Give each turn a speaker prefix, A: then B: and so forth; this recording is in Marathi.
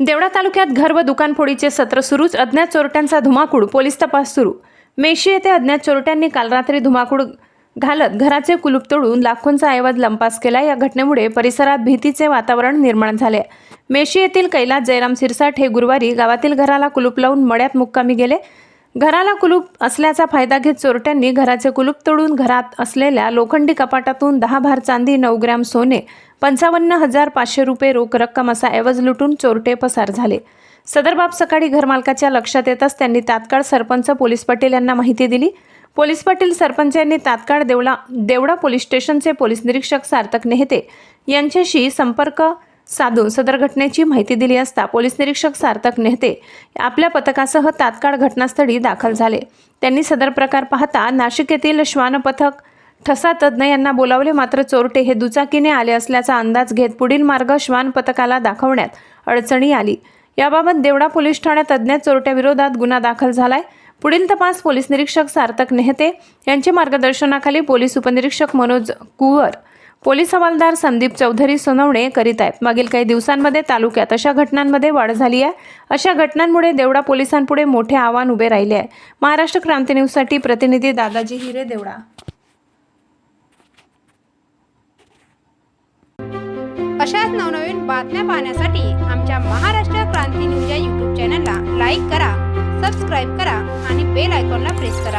A: देवळा तालुक्यात घर व दुकानफोडीचे सत्र सुरूच. अज्ञात चोरट्यांचा धुमाकूळ पोलीस तपास सुरू. मेशी येथे अज्ञात चोरट्यांनी काल रात्री धुमाकूळ घालत घराचे कुलूप तोडून लाखोंचा ऐवज लंपास केला. या घटनेमुळे परिसरात भीतीचे वातावरण निर्माण झाले. मेशी येथील कैलास जयराम सिरसाट हे गुरुवारी गावातील घराला कुलूप लावून मळ्यात मुक्कामी गेले. घराला कुलूप असल्याचा फायदा घेत चोरट्यांनी घराचे कुलूप तोडून घरात असलेल्या लोखंडी कपाटातून दहा भार चांदी नऊ ग्रॅम सोने पंचावन्न हजार पाचशे रुपये रोख रक्कम असा ऐवज लुटून चोरटे पसार झाले. सदर बाब सकाळी घरमालकाच्या लक्षात येताच त्यांनी तात्काळ सरपंच पोलीस पाटील यांना माहिती दिली. पोलीस पाटील सरपंच यांनी तात्काळ देवळा देवडा पोलीस स्टेशनचे पोलीस निरीक्षक सार्थक नेहते यांच्याशी संपर्क साधून सदर घटनेची माहिती दिली असता पोलीस निरीक्षक सार्थक नेहते आपल्या पथकासह तात्काळ घटनास्थळी दाखल झाले. त्यांनी सदर प्रकार पाहता नाशिक येथील श्वान पथक ठसा तज्ज्ञ यांना बोलावले मात्र चोरटे हे दुचाकीने आले असल्याचा अंदाज घेत पुढील मार्ग श्वान पथकाला दाखवण्यात अडचणी आली. याबाबत देवडा पोलीस ठाण्यात अज्ञात चोरट्याविरोधात गुन्हा दाखल झालाय. पुढील तपास पोलीस निरीक्षक सार्थक नेहते यांच्या मार्गदर्शनाखाली पोलीस उपनिरीक्षक मनोज कुवर पोलीस हवालदार संदीप चौधरी सोनवणे करीत आहेत. मागील काही दिवसांमध्ये तालुक्यात अशा घटनांमध्ये वाढ झाली आहे. अशा घटनांमुळे देवडा पोलिसांपुढे मोठे आव्हान उभे राहिले आहे. महाराष्ट्र क्रांती न्यूजसाठी प्रतिनिधी दादाजी हिरे देवडा.
B: अशाच नवनवीन बातम्या पाहण्यासाठी आमच्या महाराष्ट्र क्रांती न्यूज या यूट्यूब चॅनलला लाईक करा सबस्क्राईब करा आणि बेल आयकॉनला प्रेस करा.